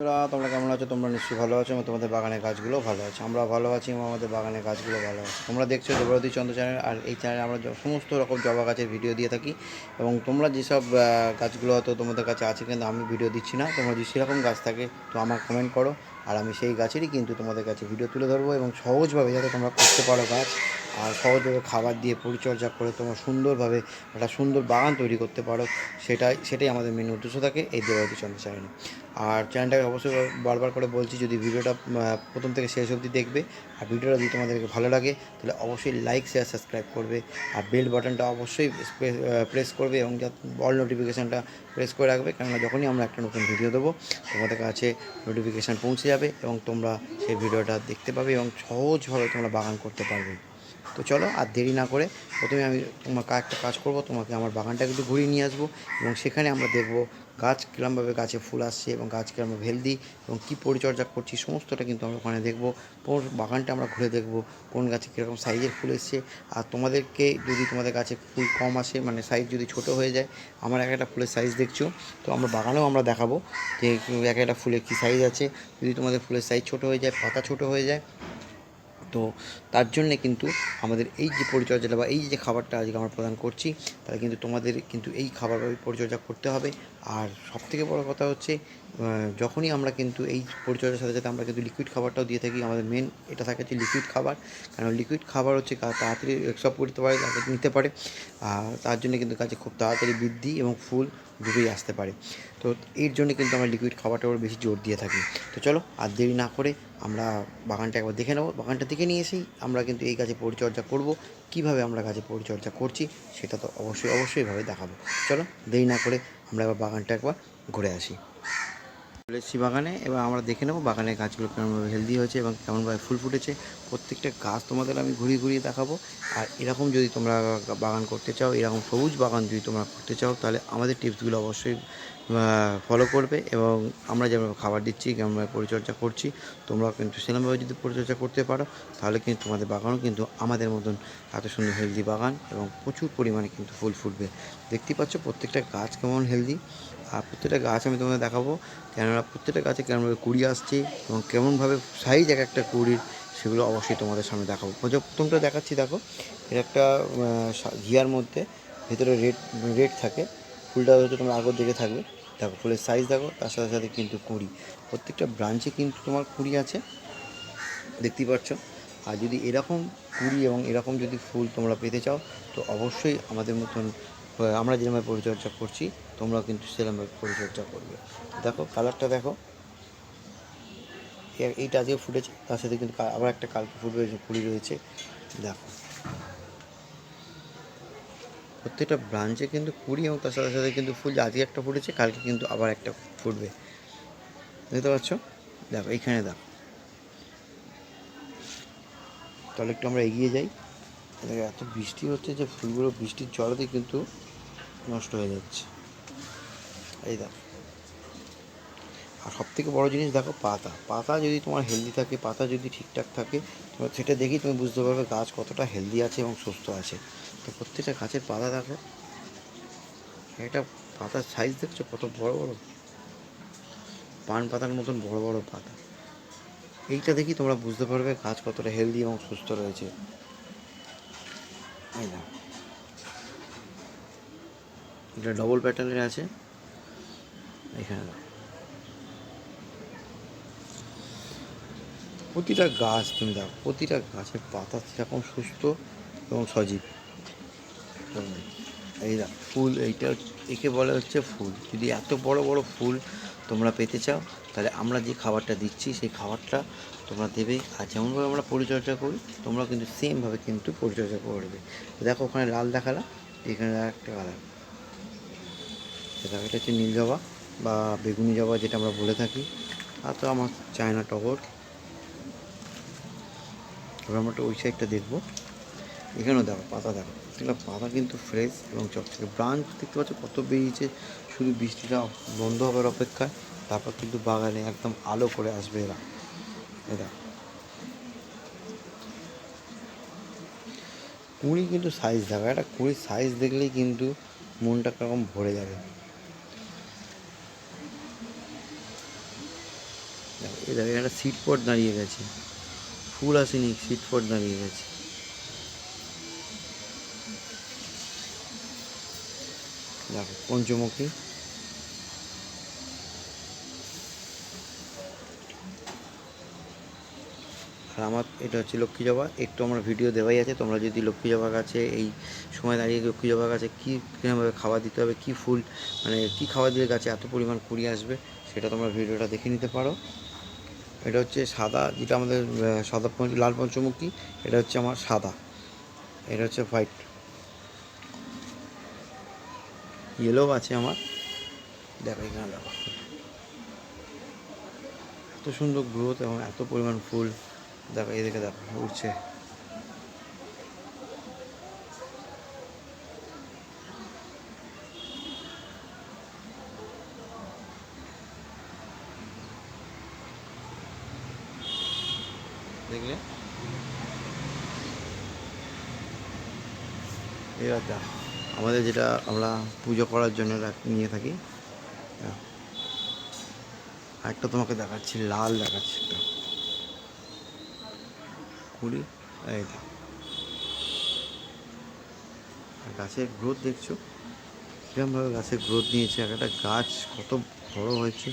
বন্ধুরা, তোমরা কেমন আছো? তোমরা নিশ্চয়ই ভালো আছো এবং তোমাদের বাগানের গাছগুলো ভালো আছে। আমরা ভালো আছি এবং আমাদের বাগানের গাছগুলো ভালো আছে। তোমরা দেখছ দেবরতী চন্দ্র চ্যানেল, আর এই চ্যানেলে আমরা সমস্ত রকম জবা গাছের ভিডিও দিয়ে থাকি এবং তোমরা যেসব গাছগুলো হয়তো তোমাদের কাছে আছে কিন্তু আমি ভিডিও দিচ্ছি না, তোমরা যদি সেরকম গাছ থাকে তো আমার কমেন্ট করো। আর আমি সেই গাছেরই কিন্তু তোমাদের কাছে ভিডিও তুলে ধরবো এবং সহজভাবে যাতে তোমরা করতে পারো গাছ। আর সহজভাবে খাবার দিয়ে পরিচর্যা করে তোমরা সুন্দরভাবে একটা সুন্দর বাগান তৈরি করতে পারো। সেটাই সেটাই আমাদের মেন উদ্দেশ্য থাকে এই দেবাবতী চন্দ্র চ্যানেলে আর চ্যানেলটাকে অবশ্যই বারবার করে বলছি, যদি ভিডিওটা প্রথম থেকে শেষ অবধি দেখবে আর ভিডিওটা যদি তোমাদেরকে ভালো লাগে, তাহলে অবশ্যই লাইক শেয়ার সাবস্ক্রাইব করবে। আর বেল বাটনটা অবশ্যই প্রেস করবে এবং অল নোটিফিকেশানটা প্রেস করে রাখবে। কেননা যখনই আমরা একটা নতুন ভিডিও দেবো, তোমাদের কাছে নোটিফিকেশান পৌঁছে যাবে এবং তোমরা সেই ভিডিওটা দেখতে পাবে এবং সহজভাবে তোমরা বাগান করতে পারবে। তো চলো আর দেরি না করে প্রথমে আমি তোমাকে একটা কাজ করব, তোমাকে আমার বাগানটাকে একটু ঘুরিয়ে নিয়ে আসব এবং সেখানে আমরা দেখব গাছ কীরমভাবে গাছে ফুল আসছে এবং গাছ কীরমভাবে হেলদি এবং কী পরিচর্যা করছি, সমস্তটা কিন্তু আমরা ওখানে দেখব। পুরো বাগানটা আমরা ঘুরে দেখব, কোন গাছে কীরকম সাইজের ফুল এসছে, আর তোমাদেরকে যদি তোমাদের গাছে ফুল কম আসে মানে সাইজ যদি ছোট হয়ে যায়, আমার এক একটা ফুলের সাইজ দেখছ। তো আমরা বাগানেও আমরা দেখাবো যে এক একটা ফুলের কী সাইজ আছে। যদি তোমাদের ফুলের সাইজ ছোট হয়ে যায়, পাতা ছোট হয়ে যায় তো তার জন্যে কিন্তু আমাদের এই যে পরিচর্যাটা বা এই যে খাবারটা আজকে আমরা প্রদান করছি, তাহলে কিন্তু তোমাদের কিন্তু এই খাবার পরিচর্যা করতে হবে। আর সবথেকে বড় কথা হচ্ছে যখনই আমরা কিন্তু এই পরিচর্যার সাথে সাথে আমরা কিন্তু লিকুইড খাবারটাও দিয়ে থাকি, আমাদের মেন এটা থাকে হচ্ছে লিকুইড খাবার। কারণ লিকুইড খাবার হচ্ছে তাড়াতাড়ি সব করতে পারে নিতে পারে। আর তার জন্য কিন্তু গাছে খুব তাড়াতাড়ি বৃদ্ধি এবং ফুল দুটোই আসতে পারে। তো এর জন্য কিন্তু আমরা লিকুইড খাবারটা উপর বেশি জোর দিয়ে থাকি। তো চলো, আর দেরি না করে আমরা বাগানটা একবার দেখে নেব। বাগানটা দেখে নিয়ে এসেই আমরা কিন্তু এই গাছে পরিচর্যা করব। কীভাবে আমরা গাছে পরিচর্যা করছি, সেটা তো অবশ্যই অবশ্যইভাবে দেখাবো। চলো, দেরি না করে আমরা এবার বাগানটা একবার ঘুরে আসি। চলে এসেছি বাগানে। এবার আমরা দেখে নেব বাগানের গাছগুলো কেমনভাবে হেলদি হয়েছে এবং কেমনভাবে ফুল ফুটেছে। প্রত্যেকটা গাছ তোমাদের আমি ঘুরিয়ে ঘুরিয়ে দেখাবো। আর এরকম যদি তোমরা বাগান করতে চাও, এরকম সবুজ বাগান যদি তোমরা করতে চাও, তাহলে আমাদের টিপসগুলো অবশ্যই ফলো করবে এবং আমরা যেমন খাবার দিচ্ছি কেমনভাবে পরিচর্যা করছি, তোমরাও কিন্তু সেরকমভাবে যদি পরিচর্যা করতে পারো, তাহলে কিন্তু তোমাদের বাগানও কিন্তু আমাদের মতন এত সুন্দর হেলদি বাগান এবং প্রচুর পরিমাণে কিন্তু ফুল ফুটবে। দেখতেই পাচ্ছ প্রত্যেকটা গাছ কেমন হেলদি আর প্রত্যেকটা গাছ আমি তোমাদের দেখাবো। কেননা প্রত্যেকটা গাছে কেমনভাবে কুড়ি আসছে এবং কেমনভাবে সাইজ এক একটা কুড়ির, সেগুলো অবশ্যই তোমাদের সামনে দেখাবো। প্রথম- প্রথমটা দেখাচ্ছি, দেখো। এর একটা ঘিয়ার মধ্যে, ভেতরে রেড রেড থাকে। ফুলটা হয়তো তোমরা আগর দিকে থাকবে। দেখো, ফুলের সাইজ দেখো, তার সাথে সাথে কিন্তু কুড়ি। প্রত্যেকটা ব্রাঞ্চে কিন্তু তোমার কুড়ি আছে। দেখতেই পাচ্ছ। আর যদি এরকম কুড়ি এবং এরকম যদি ফুল তোমরা পেতে চাও, তো অবশ্যই আমাদের মতন আমরা যেরকমভাবে পরিচর্যা করছি তোমরাও কিন্তু সেরকমভাবে পরিচর্যা করবে। দেখো কালারটা দেখো। এইটা আজকে ফুটেছে, তার সাথে কিন্তু আবার একটা কালকে ফুটবে যে কুড়ি রয়েছে। দেখো। প্রত্যেকটা ব্রাঞ্চে কিন্তু কুড়ি এবং তার সাথে সাথে কিন্তু ফুল, আজকে একটা ফুটেছে, কালকে কিন্তু আবার একটা ফুটবে। দেখতে পাচ্ছ দেখো, এইখানে দেখো। তাহলে একটু আমরা এগিয়ে যাই। এত বৃষ্টি হচ্ছে যে ফুলগুলো, বৃষ্টির জলতে কিন্তু নষ্ট হয়ে যাচ্ছে। এই দেখো। আর সব থেকে বড়ো জিনিস দেখো, পাতা। পাতা যদি তোমার হেলদি থাকে, পাতা যদি ঠিকঠাক থাকে, তোমার সেটা দেখেই তুমি বুঝতে পারবে গাছ কতটা হেলদি আছে এবং সুস্থ আছে। তো প্রত্যেকটা গাছের পাতা দেখো। এটা পাতার সাইজ দেখছ? কত বড় বড়। পান পাতার মতন বড় বড় পাতা। এইটা দেখি তোমরা বুঝতে পারবে গাছ কতটা হেলদি এবং সুস্থ রয়েছে। এটা ডবল প্যাটার্নের আছে। এখানে। প্রতিটা গাছ তুমি দেখো, প্রতিটা গাছের পাতা সেরকম সুস্থ এবং সজীব। এই দেখো, ফুল এইটা একে বলা হচ্ছে ফুল। যদি এত বড় বড় ফুল তোমরা পেতে চাও, তাহলে আমরা যে খাবারটা দিচ্ছি, সেই খাবারটা তোমরা দেবে। আর যেমনভাবে আমরা পরিচর্যা করি তোমরা কিন্তু সেমভাবে কিন্তু পরিচর্যা করবে দেখো ওখানে লাল দেখালাম, এখানে একটা কালার দেখো এটা হচ্ছে নীল জবা। বা বেগুনি জবা যেটা আমরা বলে থাকি। আর তো আমার চায়না টগর। এবার আমরা একটা ওই সাইডটা দেখব। এখানেও দেখো, পাতা দেখো। এগুলো পাতা কিন্তু ফ্রেশ এবং চকচকে। ব্রাঞ্চ দেখতে পাচ্ছ কত বেরিয়েছে। শুধু বৃষ্টিটা বন্ধ হবার অপেক্ষায়। তারপর কিন্তু বাগানে একদম আলো করে আসবে এরা। এরা কুড়ি কিন্তু সাইজ দেখো। একটা কুড়ির সাইজ দেখলেই কিন্তু মনটা কেরকম ভরে যাবে। এই দেখো, একটা সিট পট দাঁড়িয়ে গেছে। ফুল আসেনি সিট পট দাঁড়িয়ে গেছে। দেখো, পঞ্চমুখী। আর আমার এটা হচ্ছে লক্ষ্মী জবা। একটু আমার ভিডিও দেওয়াই আছে। তোমরা যদি লক্ষ্মী জবা গাছে এই সময় দাঁড়িয়ে লক্ষ্মী জবা গাছে কী কীভাবে খাবার দিতে হবে, কী ফুল মানে কী খাবার দিলে গাছে এত পরিমাণ কুড়ি আসবে, সেটা তোমরা ভিডিওটা দেখে নিতে পারো। এটা হচ্ছে সাদা, যেটা আমাদের সাদা পঞ্চ- লাল পঞ্চমুখী, এটা হচ্ছে আমার সাদা। এটা হচ্ছে হোয়াইট। ইয়েলো আছে আমার। দেখো এখানে দেখো। এত সুন্দর গ্রোথ এবং এত পরিমাণ ফুল। দেখো এদিকে দেখো উঠছে দেখলে এবার আমাদের যেটা আমরা পুজো করার জন্য নিয়ে থাকি। একটা তোমাকে দেখাচ্ছি, লাল দেখাচ্ছি একটা। কুড়ি এই গাছের গ্রোথ দেখছ? কীরকমভাবে গাছের গ্রোথ নিয়েছে এক একটা গাছ কত বড় হয়েছে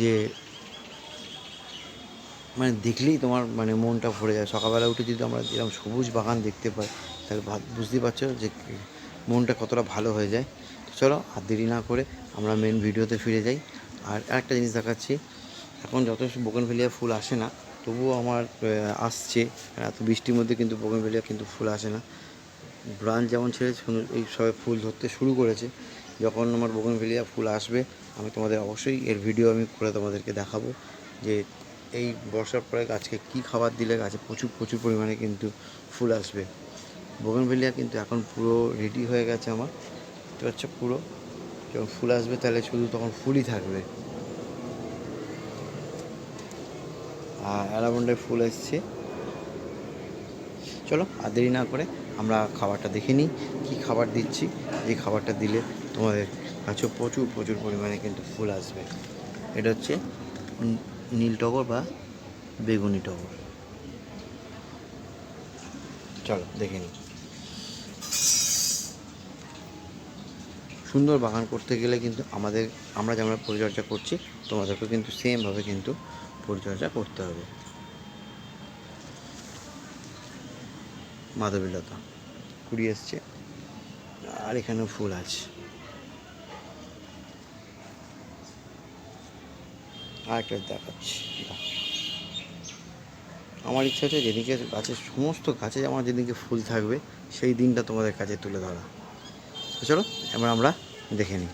যে মানে দেখলেই তোমার মানে মনটা ভরে যায়। সকালবেলা উঠে যদি আমরা এরকম সবুজ বাগান দেখতে পাই, তাহলে বুঝতেই পারছ যে মনটা কতটা ভালো হয়ে যায়। তো চলো আর দেরি না করে আমরা মেন ভিডিওতে ফিরে যাই। আর একটা জিনিস দেখাচ্ছি, এখন যত বোগনভেলিয়া ফুল আসে না, তবুও আমার আসছে। এত বৃষ্টির মধ্যে কিন্তু বোগনভেলিয়া কিন্তু ফুল আসে না। ব্রাঞ্চ যেমন ছেড়েছে এই সবে ফুল ধরতে শুরু করেছে, যখন আমার বোগনভেলিয়া ফুল আসবে, আমি তোমাদের অবশ্যই এর ভিডিও আমি করে তোমাদেরকে দেখাবো, যে এই বর্ষার পরে গাছকে কী খাবার দিলে গাছে প্রচুর প্রচুর পরিমাণে কিন্তু ফুল আসবে? বোগনভেলিয়া কিন্তু এখন পুরো রেডি হয়ে গেছে আমার। তো হচ্ছে পুরো। যখন ফুল আসবে তাহলে শুধু তখন ফুলই থাকবে। আর অ্যালামন্ডের ফুল এসছে। চলো আর দেরি না করে আমরা খাবারটা দেখে নিই, কী খাবার দিচ্ছি। যে খাবারটা দিলে তোমাদের কাছে প্রচুর প্রচুর পরিমাণে কিন্তু ফুল আসবে। এটা হচ্ছে নীল টগর বা বেগুনি টগর। চলো, দেখে নিই। সুন্দর বাগান করতে গেলে কিন্তু আমাদের, আমরা যেমন পরিচর্যা করছি, তোমাদেরকেও কিন্তু সেমভাবে কিন্তু পরিচর্যা করতে হবে। মাধবীলতা, কুড়ি এসছে, আর এখানেও ফুল আছে। আর একটা দেখাচ্ছি। আমার ইচ্ছা হচ্ছে যেদিকে গাছের সমস্ত গাছে আমার যেদিকে ফুল থাকবে, সেই দিনটা তোমাদের কাছে তুলে ধরা। চলো, এবার আমরা দেখে নিই।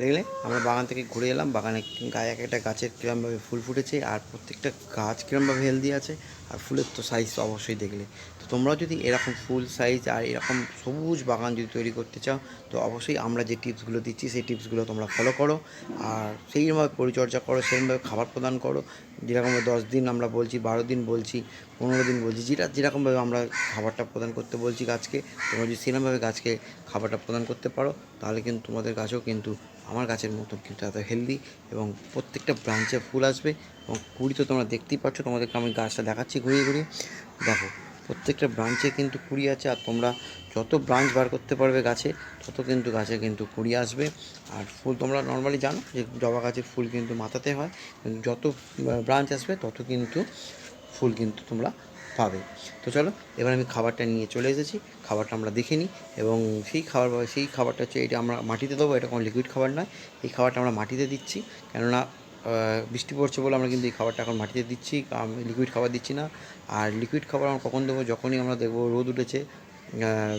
দেখলে? আমরা বাগান থেকে ঘুরে এলাম, বাগানে গায়ে এক একটা গাছের কীরমভাবে ফুল ফুটেছে, আর প্রত্যেকটা গাছ কীরমভাবে হেলদি আছে আর ফুলের তো সাইজ তো অবশ্যই দেখলে। তো তোমরাও যদি এরকম ফুল সাইজ আর এরকম সবুজ বাগান যদি তৈরি করতে চাও, তো অবশ্যই আমরা যে টিপসগুলো দিচ্ছি, সেই টিপসগুলো তোমরা ফলো করো। আর সেইভাবে পরিচর্যা করো, সেইভাবে খাবার প্রদান করো। যেরকমভাবে দশ দিন আমরা বলছি, বারো দিন বলছি, পনেরো দিন বলছি, যেটা যেরকমভাবে আমরা খাবারটা প্রদান করতে বলছি গাছকে, তোমরা যদি সেরকমভাবে গাছকে খাবারটা প্রদান করতে পারো, তাহলে কিন্তু তোমাদের গাছও কিন্তু আমার গাছের মতো কিন্তু এত হেলদি এবং প্রত্যেকটা ব্রাঞ্চে ফুল আসবে। এবং কুড়ি তো তোমরা দেখতেই পাচ্ছ, তোমাদেরকে আমি গাছটা দেখাচ্ছি ঘুরিয়ে ঘুরিয়ে। দেখো, প্রত্যেকটা ব্রাঞ্চে কিন্তু কুড়ি আছে, আর তোমরা যত ব্রাঞ্চ বার করতে পারবে গাছে, তত কিন্তু গাছে কিন্তু কুড়ি আসবে। আর ফুল তোমরা নর্মালি জানো যে জবা গাছের ফুল কিন্তু মাথাতে হয়, কিন্তু যত ব্রাঞ্চ আসবে, তত কিন্তু ফুল কিন্তু তোমরা পাবে। তো চলো, এবার আমি খাবারটা নিয়ে চলে এসেছি, খাবারটা আমরা দেখে নিই, এবং সেই খাবার, সেই খাবারটা হচ্ছে এটা আমরা মাটিতে দেবো, এটা কোনো লিকুইড খাবার নয়, এই খাবারটা আমরা মাটিতে দিচ্ছি, কেননা বৃষ্টি পড়ছে বলে আমরা কিন্তু এই খাবারটা এখন মাটিতে দিচ্ছি লিকুইড খাবার দিচ্ছি না। আর লিকুইড খাবার আমরা কখন দেবো? যখনই আমরা দেখব রোদ উঠেছে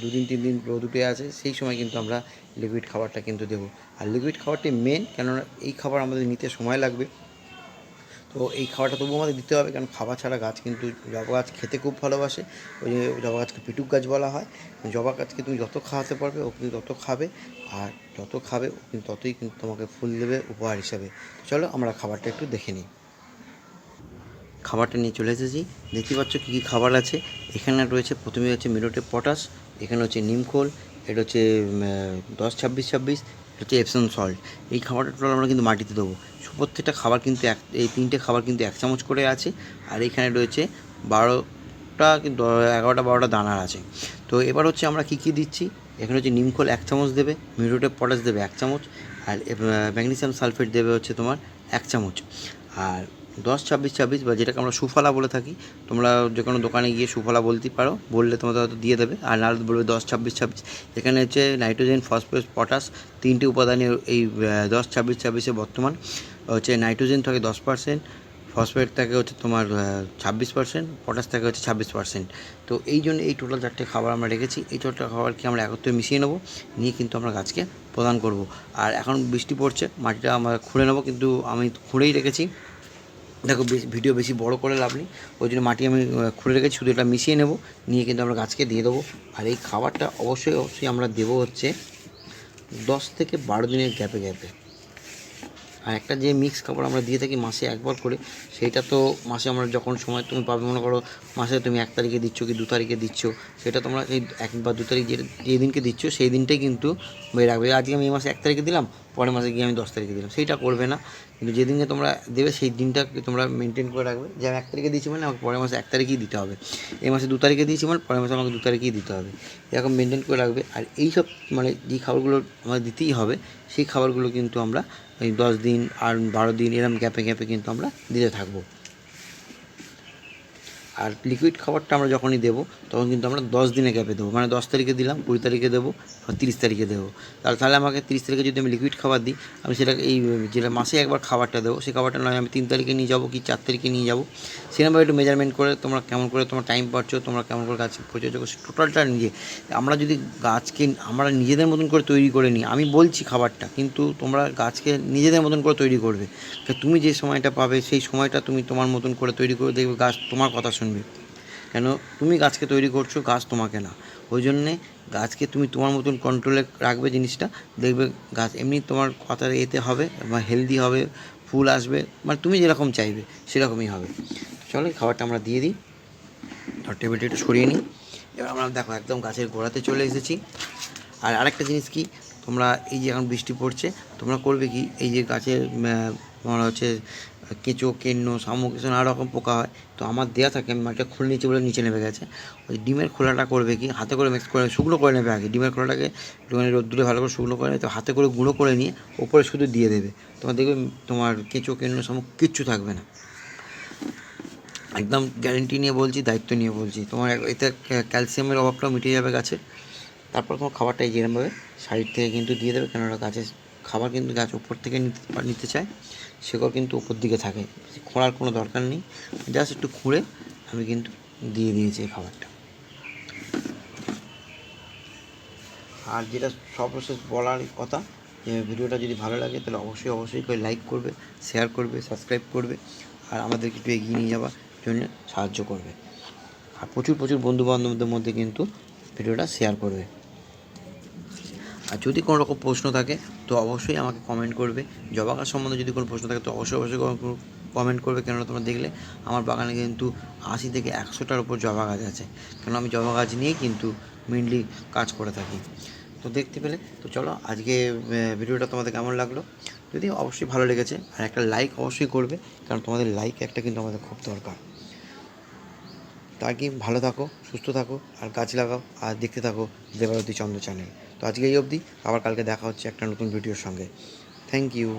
দুদিন, তিন দিন রোদ উঠে আছে, সেই সময় কিন্তু আমরা লিকুইড খাবারটা কিন্তু দেবো। আর লিকুইড খাবারটি মেন কেননা এই খাবার আমাদের নিতে সময় লাগবে। তো এই খাবারটা তবুও আমাদের দিতে হবে, কারণ খাবার ছাড়া গাছ কিন্তু জবা গাছ খেতে খুব ভালোবাসে। ওই জবা গাছকে পিটুক গাছ বলা হয়। জবা গাছকে তুমি যত খাওয়াতে পারবে, ও কিন্তু তত খাবে। আর যত খাবে, ও কিন্তু ততই কিন্তু তোমাকে ফুল দেবে, উপহার হিসাবে। চলো আমরা খাবারটা একটু দেখে নিই। খাবারটা নিয়ে চলে এসেছি। দেখতে পাচ্ছ কী কী খাবার আছে। এখানে রয়েছে, প্রথমে হচ্ছে মিলোটে পটাশ, এখানে হচ্ছে নিমখোল, এটা হচ্ছে দশ ছাব্বিশ ছাব্বিশ হচ্ছে এপসন সল্ট এই খাবারটা টোটাল আমরা কিন্তু মাটিতে দেবো। প্রত্যেকটা খাবার কিন্তু এক, এই তিনটে খাবার কিন্তু এক চামচ করে আছে। আর এখানে রয়েছে বারোটা এগারোটা বারোটা দানার আছে। তো এবার হচ্ছে আমরা কী কী দিচ্ছি? এখানে হচ্ছে নিমখোল এক চামচ দেবে মিউরোটেপ পটাশ দেবে এক চামচ, আর ম্যাগনেসিয়াম সালফেট দেবে হচ্ছে তোমার এক চামচ। আর দশ, ছাব্বিশ ছাব্বিশ বা যেটাকে আমরা সুফলা বলে থাকি, তোমরা যে কোনো দোকানে গিয়ে সুফলা বলতেই পারো। বললে তোমাদের হয়তো দিয়ে দেবে। আর নাহলে বলবে দশ, ছাব্বিশ ছাব্বিশ। এখানে হচ্ছে নাইট্রোজেন, ফসফরাস, পটাশ তিনটি উপাদানের এই দশ, ছাব্বিশ, ছাব্বিশে বর্তমান। হচ্ছে নাইট্রোজেন থাকে দশ পার্সেন্ট, ফসফেট থাকে হচ্ছে তোমার ছাব্বিশ পার্সেন্ট, পটাশ থাকে হচ্ছে ছাব্বিশ পার্সেন্ট। তো এই জন্য এই টোটাল চারটে খাবার আমরা রেখেছি। এই টোটাল খাবারকে আমরা একত্রে মিশিয়ে নেব। নিয়ে কিন্তু আমরা গাছকে প্রদান করব। আর এখন বৃষ্টি পড়ছে, মাটিটা আমরা খুঁড়ে নেব। কিন্তু আমি খুঁড়েই রেখেছি। দেখো ভিডিও বেশি বড় করে লাভ নেই। ওই জন্য মাটি আমি খুলে রেখেছি, শুধু এটা মিশিয়ে নেব। নিয়ে কিন্তু আমরা গাছকে দিয়ে দেবো। আর এই খাবারটা অবশ্যই অবশ্যই আমরা দেবো হচ্ছে দশ থেকে বারো দিনের গ্যাপে গ্যাপে। আর একটা যে মিক্স খাবার আমরা দিয়ে থাকি মাসে একবার করে, সেইটা তো মাসে আমরা যখন সময় তুমি পাবে, মনে করো মাসে তুমি এক তারিখে দিচ্ছ কি দু তারিখে দিচ্ছ, সেটা তোমরা এই এক বা দু তারিখ যে দিনকে দিচ্ছ, সেই দিনটাই কিন্তু মেয়ে রাখবে। আজকে আমি এই মাসে এক তারিখে দিলাম পরের মাসে গিয়ে আমি দশ তারিখে দিলাম। সেইটা করবে না। কিন্তু যেদিনকে তোমরা দেবে, সেই দিনটাকে তোমরা মেনটেন করে রাখবে। যে আমি এক তারিখে দিয়েছি মানে আমাকে পরের মাসে এক তারিখেই দিতে হবে। এই মাসে দু তারিখে দিয়েছি মানে পরের মাসে আমাকে দু তারিখেই দিতে হবে। এরকম মেনটেন করে রাখবে। আর এই সব মানে যে খাবারগুলো আমাদের দিতেই হবে, সেই খাবারগুলো কিন্তু আমরা এই দশ দিন আর বারো দিন এরম গ্যাপে গ্যাপে কিন্তু আমরা দিতে থাকব। আর লিকুইড খাবারটা আমরা যখনই দেবো, তখন কিন্তু আমরা দশ দিনে গ্যাপে দেবো। মানে দশ তারিখে দিলাম, কুড়ি তারিখে দেবো তিরিশ তারিখে দেবো। তাহলে আমাকে তিরিশ তারিখে যদি আমি লিকুইড খাবার দিই, আমি সেটাকে এই, যেটা মাসে একবার খাবারটা দেবো, সেই খাবারটা নয়, আমি তিন তারিখে নিয়ে যাব কি চার তারিখে নিয়ে যাব? সেরকমভাবে একটু মেজারমেন্ট করে তোমরা কেমন করে তোমার টাইম পাচ্ছ, তোমরা কেমন করে গাছ পরিচর্যা করছ টোটালটা নিজে। আমরা যদি গাছকে আমরা নিজেদের মতন করে তৈরি করে নিই, আমি বলছি খাবারটা, কিন্তু তোমরা গাছকে নিজেদের মতন করে তৈরি করবে। তুমি যে সময়টা পাবে, সেই সময়টা তুমি তোমার মতন করে তৈরি করে দেখবে গাছ তোমার কথা শুনবে কেন? তুমি গাছকে তৈরি করছ, গাছ তোমাকে না। ওই জন্যে গাছকে তুমি তোমার মতন কন্ট্রোলে রাখবে জিনিসটা। দেখবে গাছ এমনি তোমার কথার এতে হবে, বা হেলদি হবে, ফুল আসবে মানে তুমি যেরকম চাইবে, সেরকমই হবে। চলো খাবারটা আমরা দিয়ে দিই। আর টেবিলটা একটু সরিয়ে নিই। এবার আমরা দেখো, একদম গাছের গোড়াতে চলে এসেছি। আর আরেকটা জিনিস কি, তোমরা এই যে এখন বৃষ্টি পড়ছে, তোমরা করবে কি, এই যে গাছের তোমার হচ্ছে, কেঁচো, কেন্ন, শামুক, এসব নানা রকম পোকা হয়। তো আমার দেওয়া থাকে, আমি মাটিটা খুলে নিচে বলে নিচে নেমে গেছে। ওই ডিমের খোলাটা করবে কি? হাতে করে মিক্স করে, শুকনো করে নেবে আগে। ডিমের খোলাটাকে একটুখানি রোদ্দুরে ভালো করে শুকনো করে নেবে তো হাতে করে গুঁড়ো করে নিয়ে ওপরে শুধু দিয়ে দেবে। তোমার দেখবে তোমার কেঁচো, কেন্ন, শামুক কিচ্ছু থাকবে না। একদম গ্যারেন্টি নিয়ে বলছি, দায়িত্ব নিয়ে বলছি। তোমার এতে ক্যালসিয়ামের অভাবটাও মিটে যাবে গাছের তারপর তোমার খাবারটা এই যেরকমভাবে সাইড থেকে কিন্তু দিয়ে দেবে, কেননা গাছের খাবার কিন্তু গাছ উপর থেকে নিতে চায়। সেগুলো কিন্তু উপর দিকে থাকে। খোঁড়ার কোনো দরকার নেই। জাস্ট একটু খুঁড়ে আমি কিন্তু দিয়ে দিয়েছি এই খাবারটা। আর যেটা সর্বশেষ বলার কথা, যে ভিডিওটা যদি ভালো লাগে, তাহলে অবশ্যই অবশ্যই করে লাইক করবে শেয়ার করবে সাবস্ক্রাইব করবে, আর আমাদেরকে একটু এগিয়ে নিয়ে যাওয়ার জন্য সাহায্য করবে। আর প্রচুর প্রচুর বন্ধু বান্ধবদের মধ্যে কিন্তু ভিডিওটা শেয়ার করবে। আর যদি কোনো রকম প্রশ্ন থাকে, তো অবশ্যই আমাকে কমেন্ট করবে। জবা গাছ সম্বন্ধে যদি কোনো প্রশ্ন থাকে, তো অবশ্যই অবশ্যই কমেন্ট করবে। কেননা তোমরা দেখলে, আমার বাগানে কিন্তু আশি থেকে একশোটার উপর জবা গাছ আছে। কেন আমি জবা গাছ নিয়েই কিন্তু মেনলি কাজ করে থাকি। তো দেখতে পেলে, তো চলো আজকে ভিডিওটা তোমাদের কেমন লাগল? যদি অবশ্যই ভালো লেগেছে, আর একটা লাইক অবশ্যই করবে, কারণ তোমাদের লাইক একটা কিন্তু আমাদের খুব দরকার। তার কি ভালো থাকো, সুস্থ থাকো, আর গাছ লাগাও, আর দেখতে থাকো দেবারতী চন্দ্র চ্যানেল তো আজকে এই অবধি আবার কালকে দেখা হচ্ছে একটা নতুন ভিডিওর সঙ্গে। Thank you